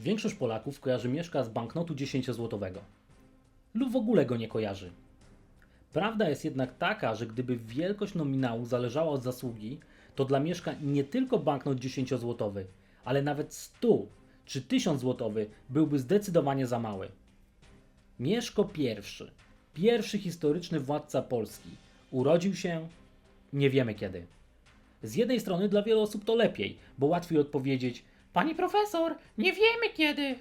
Większość Polaków kojarzy Mieszka z banknotu 10-złotowego. Lub w ogóle go nie kojarzy. Prawda jest jednak taka, że gdyby wielkość nominału zależała od zasługi, to dla Mieszka nie tylko banknot 10-złotowy, ale nawet 100 czy 1000 złotowy byłby zdecydowanie za mały. Mieszko I, pierwszy historyczny władca Polski, urodził się nie wiemy kiedy. Z jednej strony dla wielu osób to lepiej, bo łatwiej odpowiedzieć Pani profesor, nie wiemy kiedy,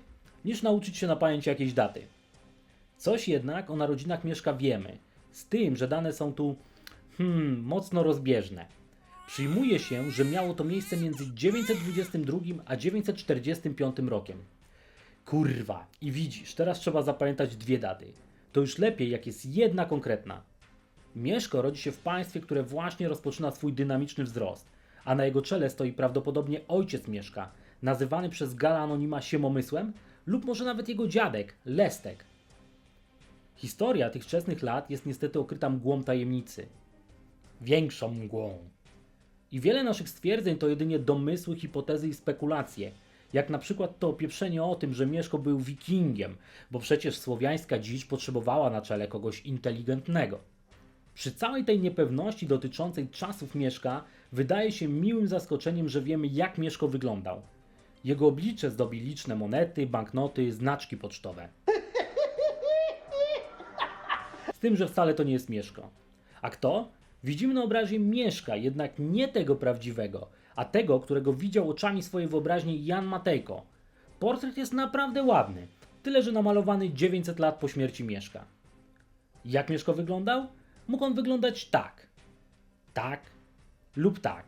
niż nauczyć się na pamięć jakiejś daty. Coś jednak o narodzinach Mieszka wiemy, z tym, że dane są tu hmm, mocno rozbieżne. Przyjmuje się, że miało to miejsce między 922 a 945 rokiem. Kurwa, i widzisz, teraz trzeba zapamiętać dwie daty. To już lepiej, jak jest jedna konkretna. Mieszko rodzi się w państwie, które właśnie rozpoczyna swój dynamiczny wzrost, a na jego czele stoi prawdopodobnie ojciec Mieszka, nazywany przez Gala Anonima Siemomysłem, lub może nawet jego dziadek, Lestek. Historia tych wczesnych lat jest niestety okryta mgłą tajemnicy. Większą mgłą. I wiele naszych stwierdzeń to jedynie domysły, hipotezy i spekulacje. Jak na przykład to opieprzenie o tym, że Mieszko był wikingiem, bo przecież słowiańska dziś potrzebowała na czele kogoś inteligentnego. Przy całej tej niepewności dotyczącej czasów Mieszka, wydaje się miłym zaskoczeniem, że wiemy jak Mieszko wyglądał. Jego oblicze zdobi liczne monety, banknoty, znaczki pocztowe. Z tym, że wcale to nie jest Mieszko. A kto? Widzimy na obrazie Mieszka, jednak nie tego prawdziwego, a tego, którego widział oczami swojej wyobraźni Jan Matejko. Portret jest naprawdę ładny, tyle że namalowany 900 lat po śmierci Mieszka. Jak Mieszko wyglądał? Mógł on wyglądać tak, tak lub tak.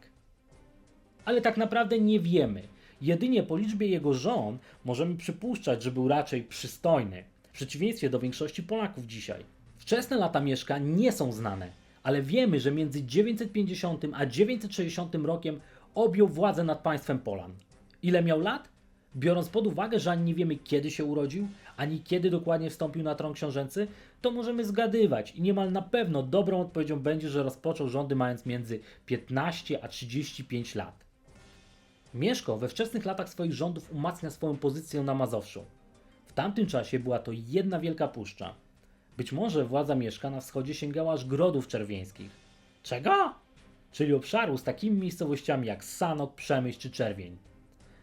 Ale tak naprawdę nie wiemy. Jedynie po liczbie jego żon możemy przypuszczać, że był raczej przystojny, w przeciwieństwie do większości Polaków dzisiaj. Wczesne lata Mieszka nie są znane, ale wiemy, że między 950 a 960 rokiem objął władzę nad państwem Polan. Ile miał lat? Biorąc pod uwagę, że ani nie wiemy kiedy się urodził, ani kiedy dokładnie wstąpił na tron książęcy, to możemy zgadywać i niemal na pewno dobrą odpowiedzią będzie, że rozpoczął rządy mając między 15 a 35 lat. Mieszko we wczesnych latach swoich rządów umacnia swoją pozycję na Mazowszu. W tamtym czasie była to jedna wielka puszcza. Być może władza Mieszka na wschodzie sięgała aż grodów czerwieńskich. Czego? Czyli obszaru z takimi miejscowościami jak Sanok, Przemyśl czy Czerwień.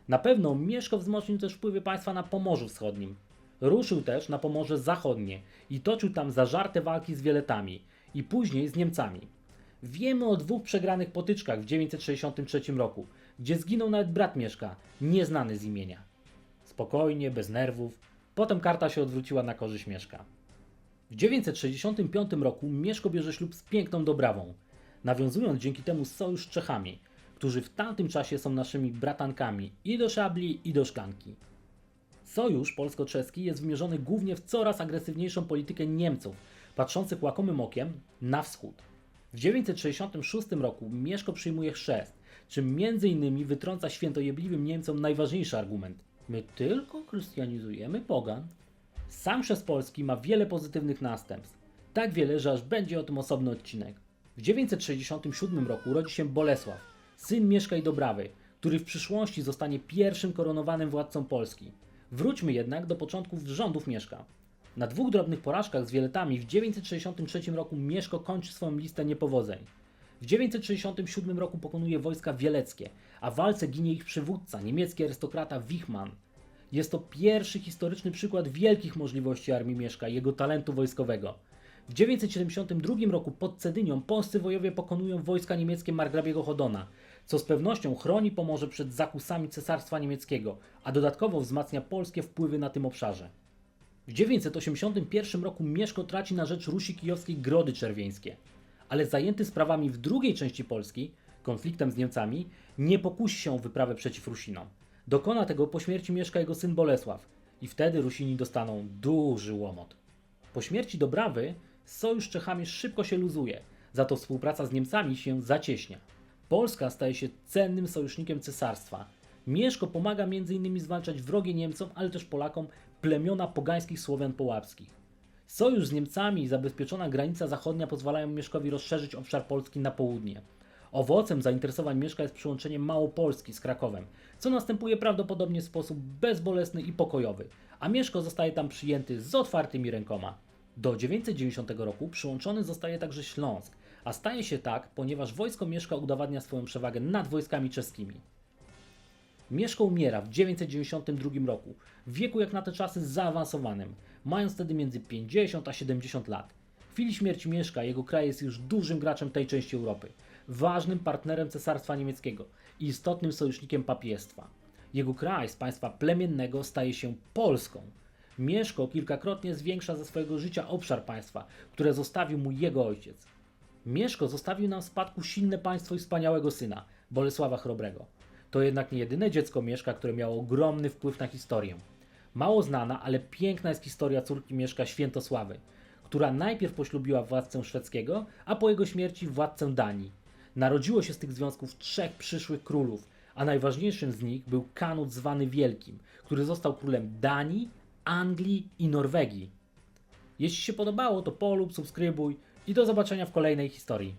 Na pewno Mieszko wzmocnił też wpływy państwa na Pomorzu Wschodnim. Ruszył też na Pomorze Zachodnie i toczył tam zażarte walki z Wieletami i później z Niemcami. Wiemy o dwóch przegranych potyczkach w 963 roku, gdzie zginął nawet brat Mieszka, nieznany z imienia. Spokojnie, bez nerwów, potem karta się odwróciła na korzyść Mieszka. W 965 roku Mieszko bierze ślub z piękną Dobrawą, nawiązując dzięki temu sojusz z Czechami, którzy w tamtym czasie są naszymi bratankami i do szabli, i do szklanki. Sojusz polsko-czeski jest wymierzony głównie w coraz agresywniejszą politykę Niemców, patrzących łakomym okiem na wschód. W 966 roku Mieszko przyjmuje chrzest, czym między innymi wytrąca świętojebliwym Niemcom najważniejszy argument. My tylko chrystianizujemy pogan. Sam chrzest Polski ma wiele pozytywnych następstw. Tak wiele, że aż będzie o tym osobny odcinek. W 967 roku urodzi się Bolesław, syn Mieszka i Dobrawy, który w przyszłości zostanie pierwszym koronowanym władcą Polski. Wróćmy jednak do początków rządów Mieszka. Na dwóch drobnych porażkach z Wieletami w 963 roku Mieszko kończy swoją listę niepowodzeń. W 967 roku pokonuje wojska wieleckie, a w walce ginie ich przywódca, niemiecki arystokrata Wichmann. Jest to pierwszy historyczny przykład wielkich możliwości armii Mieszka i jego talentu wojskowego. W 972 roku pod Cedynią polscy wojowie pokonują wojska niemieckie margrabiego Hodona, co z pewnością chroni Pomorze przed zakusami Cesarstwa Niemieckiego, a dodatkowo wzmacnia polskie wpływy na tym obszarze. W 981 roku Mieszko traci na rzecz Rusi Kijowskiej Grody Czerwieńskie, ale zajęty sprawami w drugiej części Polski, konfliktem z Niemcami, nie pokusi się o wyprawę przeciw Rusinom. Dokona tego po śmierci Mieszka jego syn Bolesław i wtedy Rusini dostaną duży łomot. Po śmierci Dobrawy sojusz z Czechami szybko się luzuje, za to współpraca z Niemcami się zacieśnia. Polska staje się cennym sojusznikiem cesarstwa. Mieszko pomaga m.in. zwalczać wrogie Niemcom, ale też Polakom plemiona pogańskich Słowian połapskich. Sojusz z Niemcami i zabezpieczona granica zachodnia pozwalają Mieszkowi rozszerzyć obszar Polski na południe. Owocem zainteresowań Mieszka jest przyłączenie Małopolski z Krakowem, co następuje prawdopodobnie w sposób bezbolesny i pokojowy, a Mieszko zostaje tam przyjęty z otwartymi rękoma. Do 990 roku przyłączony zostaje także Śląsk, a staje się tak, ponieważ wojsko Mieszka udowadnia swoją przewagę nad wojskami czeskimi. Mieszko umiera w 992 roku, w wieku jak na te czasy zaawansowanym, mając wtedy między 50 a 70 lat. W chwili śmierci Mieszka jego kraj jest już dużym graczem tej części Europy, ważnym partnerem Cesarstwa Niemieckiego i istotnym sojusznikiem papiestwa. Jego kraj z państwa plemiennego staje się Polską. Mieszko kilkakrotnie zwiększa ze swojego życia obszar państwa, które zostawił mu jego ojciec. Mieszko zostawił nam w spadku silne państwo i wspaniałego syna, Bolesława Chrobrego. To jednak nie jedyne dziecko Mieszka, które miało ogromny wpływ na historię. Mało znana, ale piękna jest historia córki Mieszka Świętosławy, która najpierw poślubiła władcę szwedzkiego, a po jego śmierci władcę Danii. Narodziło się z tych związków trzech przyszłych królów, a najważniejszym z nich był Kanut zwany Wielkim, który został królem Danii, Anglii i Norwegii. Jeśli się podobało, to polub, subskrybuj i do zobaczenia w kolejnej historii.